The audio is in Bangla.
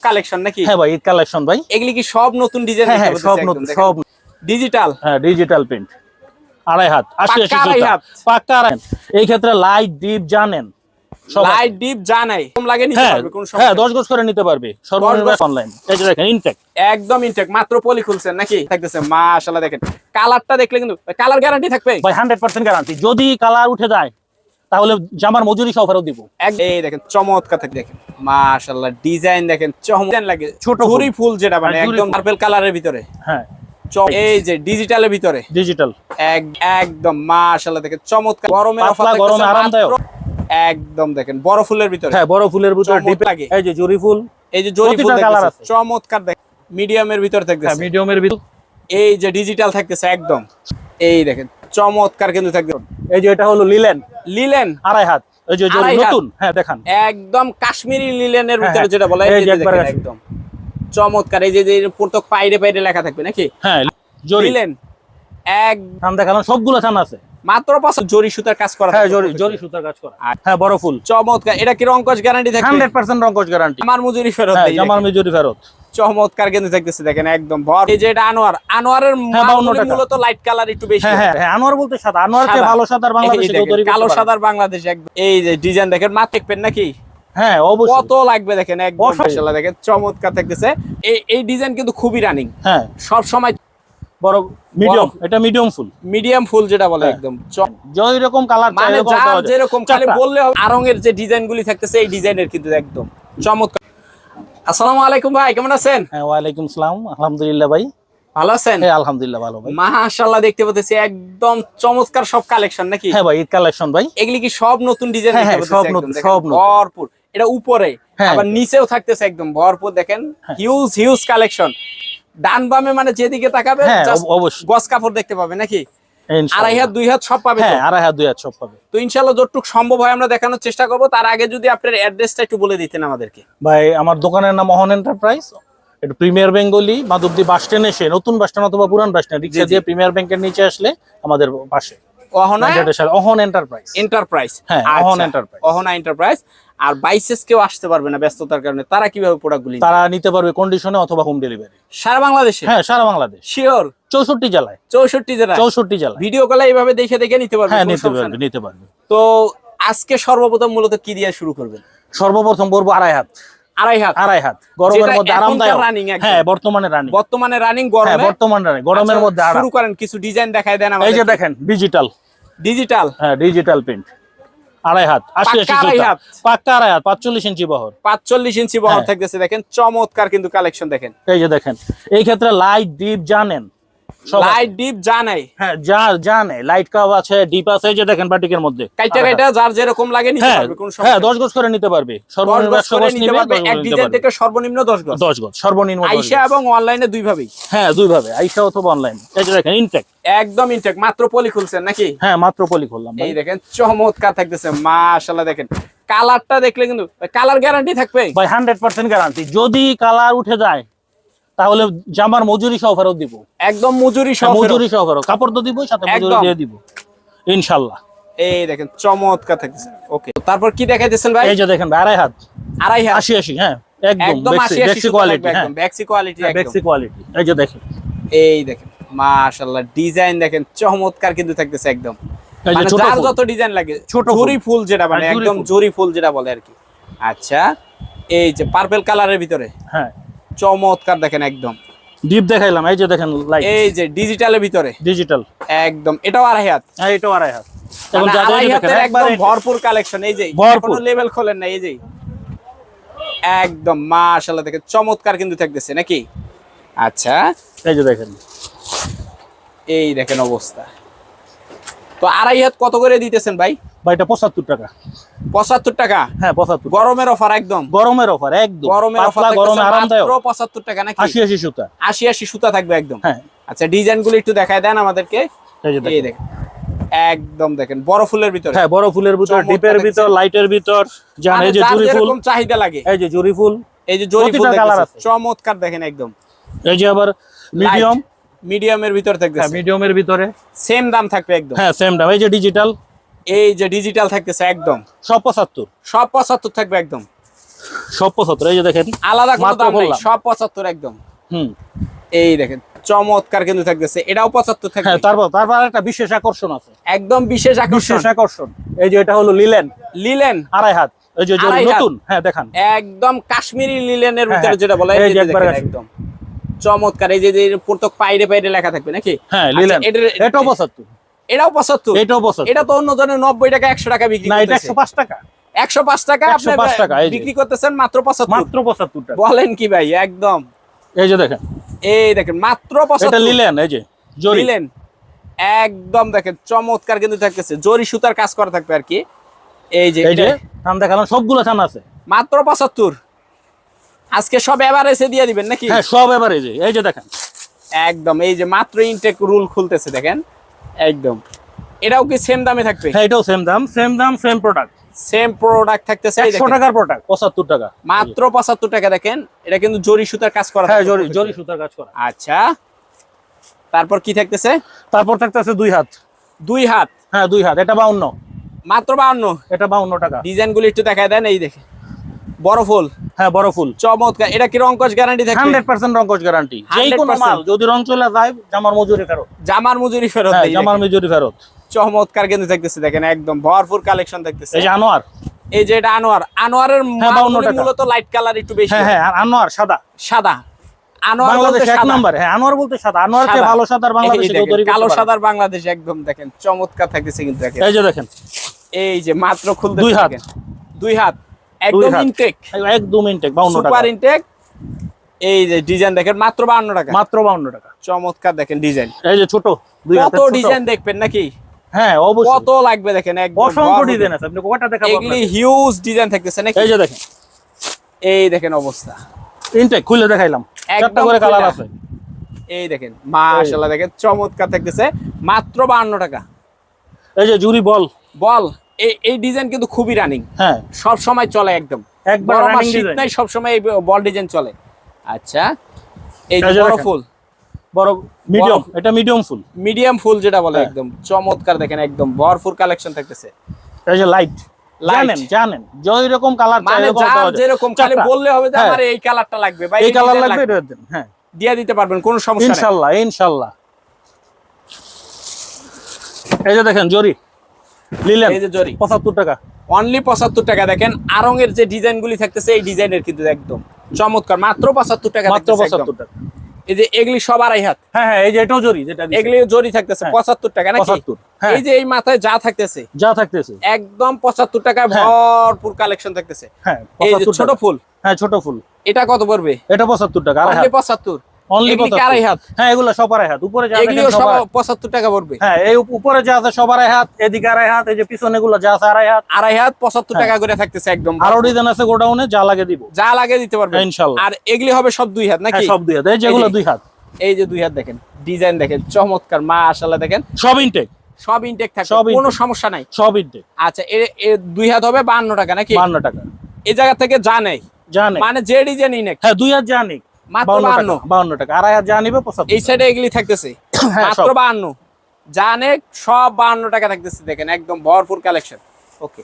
কালেকশন নাকি? হ্যাঁ ভাই ঈদ কালেকশন ভাই। এগুলি কি সব নতুন ডিজাইন হ্যাঁ হ্যাঁ সব নতুন সব ডিজিটাল হ্যাঁ ডিজিটাল প্রিন্ট আড়াই হাত আশি আশি পাক্কা আড়াই এই ক্ষেত্রে লাইট ডিপ জানেন। সব লাইট ডিপ জানাই। কম লাগে নিতে হ্যাঁ পারবে কোন হ্যাঁ গজ করে নিতে পারবে। সর্বনিম্ন অনলাইন এই যে দেখেন একদম ইনটেক মাত্র পলি খুলছেন নাকি? থাকতেছে মাশাআল্লাহ দেখেন। কালারটা দেখলে কিন্তু কালার গ্যারান্টি থাকবে? ভাই হান্ড্রেড পার্সেন্ট গ্যারান্টি যদি কালার উঠে যায় তাহলে জামার মজুরি সহ ফেরত দিব। এই দেখেন চমৎকার থাকে দেখেন। মাশাআল্লাহ ডিজাইন দেখেন চমৎকার লাগে। ছোট ছোট ফুল। যেটা মানে একদম। পার্পল কালারের ভিতরে। হ্যাঁ। এই যে ডিজিটালের ভিতরে। ডিজিটাল একদম মাশাআল্লাহ দেখেন চমৎকার। পাতলা, গরমে আরামদায়ক। একদম দেখেন বড় ফুলের ভিতরে। হ্যাঁ বড় ফুলের ভিতরে ডিপ লাগে। এই যে জুরি ফুল এই যে জরি ফুল। চমৎকার দেখ মিডিয়ামের ভিতর হ্যাঁ থাকতেছে। মিডিয়ামের ভিতর। এই যে ডিজিটাল থাকতেছে একদম। এই দেখেন চমৎকার কিন্তু থাকবে। এই যে এটা হলো লিলেন লিলেন? আড়াই হাত। যে। নতুন? হ্যাঁ দেখান। একদম কাশ্মীরি লিলেনের হ্যাঁ, ভিতরে হ্যাঁ। যেটা বলে। একদম। চমৎকার। এই যে প্রত্যেক পাইরে পাইরে লেখা থাকবে নাকি? হ্যাঁ লিলেন। এক থান দেখালাম সবগুলো থান আছে। মাত্র পাঁচ জরি সুতার কাজ করা হ্যাঁ জরি জরি সুতার কাজ করা। হ্যাঁ বড় ফুল। চমৎকার। এটা কি গ্যারান্টি গ্যারান্টি আমার মজুরি ফেরত হ্যাঁ দেখেন। মজুরি ফেরত। চমৎকার থাকতেছে দেখেন একদম ভর এই যে এটা আনোয়ার আনোয়ারের হ্যাঁ, মালগুলি 52 টাকা। মূলত লাইট কালার একটু বেশি হ্যাঁ হ্যাঁ আনোয়ার বলতে সাদা। আনোয়ার চেয়ে ভালো সাদার বাংলাদেশে কালো সাদার বাংলাদেশ একদম এই যে ডিজাইন দেখেন দেখবেন নাকি? হ্যাঁ অবশ্যই। কত লাগবে দেখেন একদম মাশাআল্লাহ দেখেন চমৎকার থাকতেছে এই এই ডিজাইন কিন্তু খুবই রানিং হ্যাঁ। সব সময় বড় মিডিয়াম এটা মিডিয়াম ফুল মিডিয়াম ফুল যেটা বলে। একদম। চ- যেই রকম কালার মানে যার যেরকম খালি বললে হবে আরঙের যে ডিজাইন গুলি থাকতেছে এই ডিজাইনের কিন্তু একদম চমৎকার। আসসালামু আলাইকুম ভাই কেমন আছেন? হ্যাঁ ওয়ালাইকুম সালাম। আলহামদুলিল্লাহ ভাই। ভালো আছেন? হ্যাঁ আলহামদুলিল্লাহ ভালো ভাই। মাশাআল্লাহ দেখতে পাচ্ছি একদম চমৎকার সব কালেকশন নাকি? হ্যাঁ ভাই ঈদ কালেকশন ভাই। এগুলি কি সব নতুন ডিজাইন হ্যাঁ, হ্যাঁ, সব নতুন, সব নতুন। ভরপুর। এটা উপরে হ্যাঁ। আবার নিচেও থাকতেছে একদম ভরপুর দেখেন হিউজ হিউজ কালেকশন। ডান বামে মানে যেদিকে তাকাবে হ্যাঁ অবশ্যই। গস কাপড় দেখতে পাবে নাকি। আড়াই হাত দুই হাত সব পাবে হ্যাঁ আড়াই হাত দুই হাত সব পাবে। তো ইনশাল্লাহ যতটুকু সম্ভব হয় আমরা দেখানোর চেষ্টা করব। তার আগে যদি আপনার অ্যাড্রেসটা একটু বলে দিতেন আমাদেরকে। ভাই আমার দোকানের নাম মোহন এন্টারপ্রাইজ। এটা premier Bengali Madhabdi bus stand এসে নতুন বাস স্ট্যান্ড অথবা পুরান বাস স্ট্যান্ড রিক্সা দিয়ে প্রিমিয়ার ব্যাংকের নিচে আসলে আমাদের পাশে অহনা অহন এন্টারপ্রাইজ এন্টারপ্রাইজ হ্যাঁ, অহনা enterprise। অহনা এন্টারপ্রাইজ আর বাইসেস কেউ আসতে পারবে না ব্যস্ততার কারণে। তারা কীভাবে প্রোডাক্টগুলি তারা নিতে পারবে কন্ডিশনে অথবা হোম ডেলিভারি সারা বাংলাদেশে? হ্যাঁ সারা বাংলাদেশ। শিওর চৌষট্টি জেলায়। চৌষট্টি জেলা চৌষট্টি জেলায়। ভিডিও কলে এইভাবে দেখে দেখে নিতে পারবে হ্যাঁ নিতে পারবে নিতে পারবে। তো আজকে সর্বপ্রথম মূলত কি দিয়ে শুরু করবেন? সর্বপ্রথম বলব আড়াই হাত। আড়াই হাত। আড়াই হাত। গরমের মধ্যে এখনকার আরামদায়ক। running হ্যাঁ বর্তমানে রানিং বর্তমানে রানিং গরমে। বর্তমান রানিং গরমের মধ্যে শুরু করেন কিছু ডিজাইন দেখায় দেন এই যে দেখেন ডিজিটাল ডিজিটাল হ্যাঁ ডিজিটাল প্রিন্ট আড়াই হাত আশি আশি আড়াই হাত। পাক্কা আড়াই হাত পাঁচচল্লিশ ইঞ্চি বহর। পাঁচচল্লিশ ইঞ্চি বহর হ্যাঁ। থাকতেছে। দেখেন চমৎকার কিন্তু কালেকশন দেখেন। এই যে দেখেন এই ক্ষেত্রে লাইট ডিপ জানেন। লাইট ডিপ জানাই হ্যাঁ যা জানে লাইট কাপ আছে ডিপ আছে যে দেখেন বাটিকের মধ্যে। কাইটা কাইটা যার যেরকম লাগে নিতে হ্যাঁ পারবে কোনো হ্যাঁ সমস্যা দশ গজ করে নিতে পারবে। সর্বনিম্ন গজ একশো করে গজ নিতে পারবে এক ডিজাইন থেকে সর্বনিম্ন দশ গজ। দশ গজ সর্বনিম্ন আইসা এবং অনলাইনে দুই ভাবেই হ্যাঁ দুই ভাবে আইসা অথবা অনলাইন এই যে দেখেন ইনটেক একদম ইনটেক মাত্র পলি খুলছেন নাকি? হ্যাঁ মাত্র পলি ভাই। এই দেখেন চমৎকার থাকতেছে মাশাআল্লাহ দেখেন। কালারটা দেখলে কিন্তু কালার গ্যারান্টি থাকবে। ভাই হান্ড্রেড পার্সেন্ট গ্যারান্টি যদি কালার উঠে যায় তাহলে জামার মজুরি সহ ফেরত দিব। একদম মজুরি সহ হ্যাঁ, মজুরি সহ ফেরত। কাপড় তো দিব সাথে মজুরি দিয়ে দিব। ইনশাল্লাহ। এই দেখেন চমৎকার থাকতেছে। ওকে তারপর কি দেখাইতেছেন ভাই? এই যে দেখেন ভাই, আড়াই হাত। আড়াই হাত। আশি আশি হ্যাঁ একদম একদম আশি আশি বেক্সি কোয়ালিটি হ্যাঁ। একদম কোয়ালিটি একদম। বেক্সি কোয়ালিটি এই যে দেখেন। এই দেখেন মাশাআল্লাহ ডিজাইন দেখেন চমৎকার কিন্তু থাকতেছে একদম। মানে যার যত ডিজাইন লাগে ছোট জরি ফুল যেটা মানে হ্যাঁ, একদম ফুল। জরি ফুল যেটা বলে আর কি। আচ্ছা এই যে পার্পল কালারের ভিতরে। হ্যাঁ। চমৎকার দেখেন একদম। ডিপ দেখাইলাম এই যে দেখেন লাইট এই যে ডিজিটালের ভিতরে। ডিজিটাল একদম এটাও আড়াই হাত। হ্যাঁ এটাও আড়াই হাত। এখন মানে আড়াই হাতের একদম একবারে ভরপুর কালেকশন এই যে। ভরপুর। লেভেল খোলেন না এই যে। একদম মাশাআল্লাহ দেখেন চমৎকার কিন্তু থাকতেছে নাকি? আচ্ছা। এই যে দেখেন। এই দেখেন অবস্থা। তো আড়াই হাত কত করে দিতেছেন ভাই? ভাই এটা পঁচাত্তর টাকা। পঁচাত্তর টাকা? হ্যাঁ পঁচাত্তর গরমের অফার একদম? গরমের অফার একদম। গরমের অফার গরমে আরামদায়ক। পঁচাত্তর টাকা নাকি? আশি আশি সুতা। আশি আশি সুতা থাকবে একদম। হ্যাঁ। আচ্ছা ডিজাইনগুলো একটু দেখায় দেন আমাদেরকে। এই দেখেন। একদম দেখেন বড় ফুলের ভিতরে। হ্যাঁ বড় ফুলের ভিতর ডিপের ভিতর লাইটের ভিতর মানে এই যে জুরি ফুল। চাহিদা লাগে। এই যে জুরি ফুল। এই যে জরি ফুল। চমৎকার দেখেন একদম। এই যে আবার মিডিয়াম মিডিয়ামের ভিতর হ্যাঁ মিডিয়ামের ভিতরে। সেম দাম থাকবে একদম। হ্যাঁ সেম দাম। এই যে ডিজিটাল এই যে ডিজিটাল থাকতেছে একদম। সব পঁচাত্তর। সব পঁচাত্তর থাকবে একদম। সব পঁচাত্তর এই যে দেখেন আলাদা কোনো দাম নেই সব পঁচাত্তর একদম। হুম। এই দেখেন চমৎকার কিন্তু থাকতেছে এটাও পঁচাত্তর হ্যাঁ থাকবে তারপর তারপর একটা বিশেষ আকর্ষণ আছে। একদম বিশেষ আকর্ষণ। বিশেষ আকর্ষণ। এই যে এটা হলো লিলেন। লিলেন। আড়াই হাত। এই যে। নতুন? হ্যাঁ দেখান। একদম কাশ্মীরি লিলেনের হ্যাঁ, ভিতরে হ্যাঁ। যেটা বলে এই এই যে যে একবার দেখেন আছে। একদম। চমৎকার এই যে প্রত্যেক পাইরে পাইরে লেখা থাকবে নাকি? হ্যাঁ আচ্ছা, লিলেন এটার- এটাও পঁচাত্তর। এটাও পঁচাত্তর। এটাও পঁচাত্তর। এটা তো অন্য জনের নব্বই টাকা একশো টাকা বিক্রি না এটা একশো পাঁচ টাকা। একশো পাঁচ টাকা আপনি 105 টাকা, বিক্রি করতেছেন মাত্র পঁচাত্তর। মাত্র পঁচাত্তর টাকা। বলেন কি ভাই একদম। এই যে দেখেন। এই দেখেন মাত্র পঁচাত্তর। লিলেন এই যে দিলেন একদম দেখেন চমৎকার কিন্তু থাকতেছে। জরি সুতার কাজ করা থাকবে আর কি। এই যে এই যে এটা। থান দেখালাম সবগুলো থান আছে। মাত্র পঁচাত্তর। আজকে সব এবার এসে দিয়ে দিবেন নাকি? হ্যাঁ সব যে এই যে দেখেন। একদম এই যে মাত্র ইনটেক রুল খুলতেছে দেখেন। একদম। এটাও কি সেম দামে থাকবে? হ্যাঁ এটাও সেম দাম সেম দাম সেম প্রোডাক্ট সেম প্রোডাক্ট থাকতেছে এই একশো দেখেন। টাকার প্রোডাক্ট পঁচাত্তর টাকা। মাত্র পঁচাত্তর টাকা দেখেন। এটা কিন্তু জরি সুতার কাজ করা হ্যাঁ জরি জরি সুতার কাজ করা। আচ্ছা। তারপর কি থাকতেছে? তারপর থাকতেছে দুই হাত। দুই হাত। হ্যাঁ দুই হাত এটা বাউন্ন। মাত্র বাহান্ন এটা বাউন্ন টাকা। ডিজাইন গুলি একটু দেখায় দেন এই দেখে বড় ফুল? হ্যাঁ বড় ফুল। চমৎকার। এটা কি রংকশ গ্যারান্টি পার্সেন্ট রঙ্কশ গ্যারান্টি যেই কোনো মাল যদি রং চলে যায় জামার মজুরি ফেরত। জামার মজুরি ফেরত হ্যাঁ জামার মজুরি ফেরত। চমৎকার কিন্তু দেখেন একদম ভরপুর কালেকশন এই যে আনোয়ার। এই যে এটা আনোয়ার। আনোয়ারের হ্যাঁ, মালগুলি 52 টাকা। মূলত লাইট কালার একটু বেশি। হ্যাঁ হ্যাঁ আনোয়ার সাদা। সাদা। আনোয়ার বাংলাদেশ এক। নম্বর। হ্যাঁ আনোয়ার বলতে সাদা। আনোয়ার চেয়ে সাদা। ভালো সাদার বাংলাদেশে কালো সাদার বাংলাদেশ একদম দেখেন। চমৎকার থাকতেছে কিন্তু দেখেন। এই যে দেখেন। এই যে মাত্র খুলতে দুই হাত। দুই হাত। একদম হাত। ইনটেক একদম ইনটেক বাউন্ন টাকা। সুপার ইনটেক এই যে ডিজাইন দেখেন মাত্র 52 টাকা। মাত্র বাউন্ন টাকা। চমৎকার দেখেন ডিজাইন এই যে ছোট কত ডিজাইন দেখবেন নাকি? হ্যাঁ অবশ্যই। কত লাগবে দেখেন একদম অসংখ্য ডিজাইন আছে আপনি কয়টা দেখাবো এগুলি হিউজ ডিজাইন থাকতেছে নাকি? এই যে দেখেন। এই দেখেন অবস্থা। ইনটেক খুলে দেখাইলাম। করে কালার আছে। এই দেখেন মাশাআল্লাহ দেখেন চমৎকার থাকতেছে। মাত্র 52 টাকা। এই যে জুরি বল। বল। এই এই ডিজাইন কিন্তু খুবই রানিং হ্যাঁ। সব সময় চলে একদম। একবার শীত নাই সব সময় এই বল ডিজাইন চলে। আচ্ছা এই বড় ফুল। বড় মিডিয়াম এটা মিডিয়াম ফুল। মিডিয়াম ফুল যেটা বলে হ্যাঁ। একদম। চমৎকার দেখেন একদম। ভরপুর কালেকশন থাকতেছে। এই যে লাইট। জানেন জানেন। যেই রকম কালার চাই মানে এরকম যেরকম খালি বললে হবে যে হ্যাঁ। আমার এই কালারটা লাগবে বা এই কালার লাগবে এটা দেন হ্যাঁ। দিয়ে দিতে পারবেন কোনো সমস্যা নেই। ইনশাআল্লাহ ইনশাআল্লাহ এই যে দেখেন জরি। লিলেন এই যে জরি। পঁচাত্তর টাকা। অনলি পঁচাত্তর টাকা। দেখেন আরং এর যে ডিজাইন থাকতেছে এই ডিজাইনের কিন্তু একদম চমৎকার। মাত্র পঁচাত্তর টাকা মাত্র থাকতেছে একদম। পঁচাত্তর টাকা এই যে এগুলি সব আড়াই হাত। হ্যাঁ হ্যাঁ এই যে এটাও জরি যেটা এগুলি জরি থাকতেছে হ্যাঁ। পঁচাত্তর টাকা নাকি? 75, হ্যাঁ। এই যে এই মাথায় যা থাকতেছে যা থাকতেছে। একদম পঁচাত্তর টাকায় হ্যাঁ। ভরপুর কালেকশন থাকতেছে। হ্যাঁ এই যে ছোট ফুল। হ্যাঁ ছোট ফুল। এটা কত পড়বে? এটা পঁচাত্তর টাকা আড়াই হাত। পঁচাত্তর। অনলি আড়াই হাত? হ্যাঁ এগুলো সব আড়াই হাত। উপরে যা এগুলিও দেখেন সব সব আড়াই- পঁচাত্তর টাকা পড়বে। হ্যাঁ এই উপরে যা আছে সব আড়াই হাত এদিকে আড়াই হাত এই যে পিছনে গুলো যা আছে আড়াই হাত। আড়াই হাত পঁচাত্তর। টাকা করে থাকতেছে একদম। আরও ডিজাইন আছে গোডাউনে যা লাগে দিব। যা লাগে দিতে পারবে। আর এগুলি হবে সব দুই হাত নাকি? সব দুই হাত। এই যেগুলো দুই হাত। এই যে দুই হাত দেখেন ডিজাইন দেখেন চমৎকার মাশাআল্লাহ দেখেন। সব ইনটেক সব ইনটেক সব কোনো সমস্যা নাই। সব ইনটেক আচ্ছা দুই হাত হবে বান্ন টাকা নাকি? বান্ন টাকা। এই জায়গা থেকে যা নেই। জানে মানে যে ডিজাইন হ্যাঁ দুই হাত জানি মাত্র টাকা যা নিবে এই সাইডে এগুলি থাকতেছে। হ্যাঁ, মাত্র সব। বাহান্ন সব বাহান্ন টাকা থাকতেছে দেখেন একদম ভরপুর কালেকশন ওকে